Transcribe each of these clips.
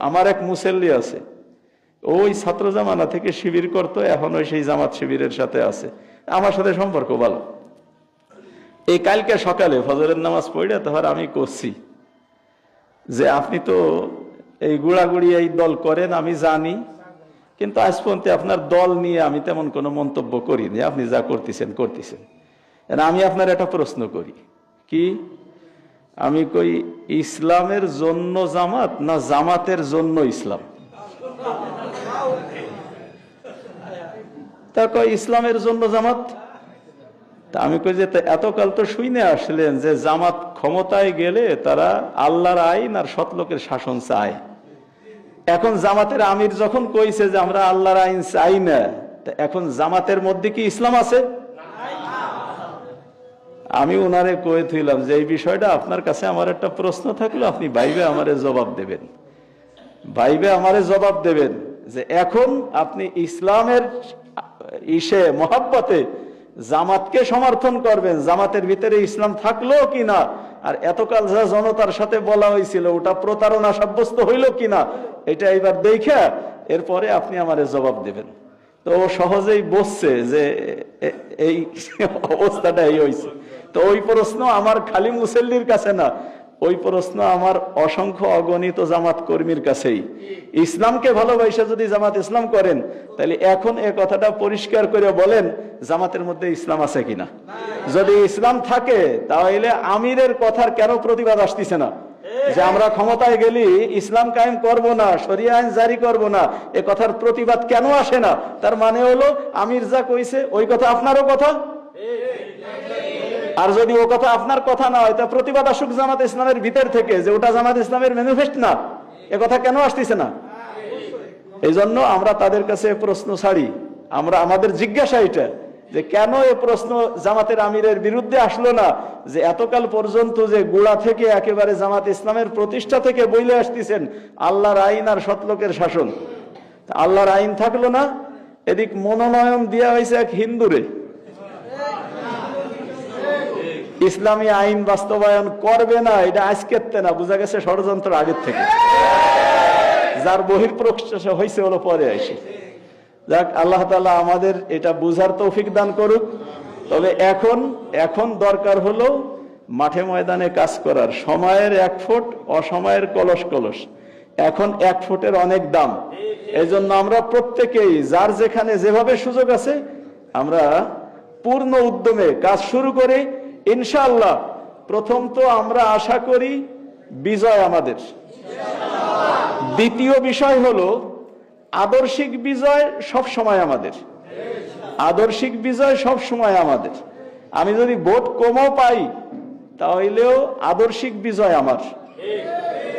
আমার এক মুসল্লি আছে। ওই ছাত্র জামানা থেকে শিবির করতো, এখন ওই সেই জামাত শিবিরের সাথে আছে। আমার সাথে সম্পর্ক ভালো। এই কালকে সকালে ফজরের নামাজ পড়ে তারপর আমি করছি। যে আপনি তো এই গুড়াগুড়ি এই দল করেন, আমি জানি। কিন্তু আজ পর্যন্ত আপনার দল নিয়ে আমি তেমন কোনো মন্তব্য করিনি। আপনি যা করতেছেন করতেছেন। আমি আপনার একটা প্রশ্ন করি। কি? আমি কই, ইসলামের জন্য জামাত না জামাতের জন্য ইসলাম? তা কয়, ইসলামের জন্য জামাত? তা আমি কই যে এতকাল তো শুইনে আসলেন যে জামাত ক্ষমতায় গেলে তারা আল্লাহর আইন আর সৎলোকের শাসন চায়। এখন জামাতের আমির যখন কইছে যে আমরা আল্লাহর আইন চাই না, তা এখন জামাতের মধ্যে কি ইসলাম আছে? আমি ওনারে কয়ে থইলাম যে, এই বিষয়টা আপনার কাছে আমার একটা প্রশ্ন থাকল, আপনি বাইবে আমারে জবাব দেবেন। বাইবে আমারে জবাব দেবেন যে, এখন আপনি ইসলামের ইসে, মহাব্বতে জামাতকে সমর্থন করবেন, জামাতের ভিতরে ইসলাম থাকল কিনা আর এতকাল যা জনতার সাথে বলা হয়েছিল ওটা প্রতারণা সাব্যস্ত হইল কিনা এটা এবার দেখে এরপরে আপনি আমারে জবাব দেবেন। তো সহজেই বসছে যে এই অবস্থাটা এই হয়েছে তো ওই প্রশ্ন আমার খালি মুসল্লির কাছে না, ওই প্রশ্ন আমার অসংখ্য অগণিত জামাত কর্মীর কাছেই। ইসলামকে ভালোবাসা যদি জামাত ইসলাম করেন, তাহলে এখন এ কথাটা পরিষ্কার করে বলেন, জামাতের মধ্যে ইসলাম আছে কিনা? যদি ইসলাম থাকে, তাহলে আমিরের কথার কেন প্রতিবাদ আসতেছে না? যে আমরা ক্ষমতায় গেলি, ইসলাম কায়েম করব না, শরিয়া আইন জারি করব না, এ কথার প্রতিবাদ কেন আসে না? তার মানে হলো, আমির যা কইছে, ওই কথা আপনারও কথা? আর যদি ও কথা আপনার কথা না হয়, তা প্রতিবাদ আসুক জামাত ইসলামের ভিতর থেকে যে ওটা জামাত ইসলামের ম্যানিফেস্ট না। এ কথা কেন আসতেছে না? এই জন্য আমরা তাদের কাছে প্রশ্ন ছাড়ি। আমরা, আমাদের জিজ্ঞাসা এটা যে কেন এ প্রশ্ন জামাতের আমিরের বিরুদ্ধে আসলো না? যে এতকাল পর্যন্ত যে গোড়া থেকে একেবারে জামাত ইসলামের প্রতিষ্ঠা থেকে বইলে আসতেছেন, আল্লাহর আইন আর সতলোকের শাসন। আল্লাহর আইন থাকল না, এদিক মনোনয়ন দেওয়া হয়েছে এক হিন্দুরে। ইসলামী আইন বাস্তবায়ন করবে না, এটা আজকের না, বোঝা গেছে ষড়যন্ত্র আগের থেকে। যার বহির প্রকাশ হয়েছে হলো পরে আসে। যাক, আল্লাহ তালা আমাদের এটা বুঝার তৌফিক দান করুক। তবে এখন এখন দরকার হলো মাঠে ময়দানে কাজ করার। সময়ের এক ফুট, অসময়ের কলস কলস। এখন এক ফুটের অনেক দাম। এই আমরা প্রত্যেকেই, যার যেখানে যেভাবে সুযোগ আছে, আমরা পূর্ণ উদ্যমে কাজ শুরু করি ইনশাআল্লাহ, প্রথম তো আমরা আশা করি বিজয় আমাদের। দ্বিতীয় বিষয় হলো, আদর্শিক বিজয় সব সময় আমাদের। আদর্শিক বিজয় সব সময় আমাদের। আমি যদি ভোট কমও পাই, তাহলেও আদর্শিক বিজয় আমার।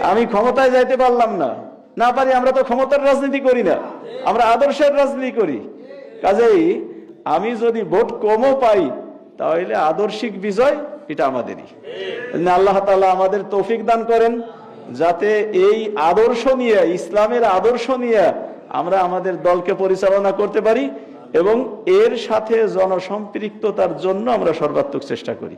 আমি ক্ষমতায় যাইতে পারলাম না। না পারি, আমরা তো ক্ষমতার রাজনীতি করি না। আমরা আদর্শের রাজনীতি করি। কাজেই আমি যদি ভোট কমও পাই তাহলে আদর্শিক বিজয় এটা আমাদেরই। আল্লাহ তালা আমাদের তৌফিক দান করেন, যাতে এই আদর্শ নিয়ে, ইসলামের আদর্শ নিয়ে আমরা আমাদের দলকে পরিচালনা করতে পারি এবং এর সাথে জনসম্পৃক্ততার জন্য আমরা সর্বাত্মক চেষ্টা করি।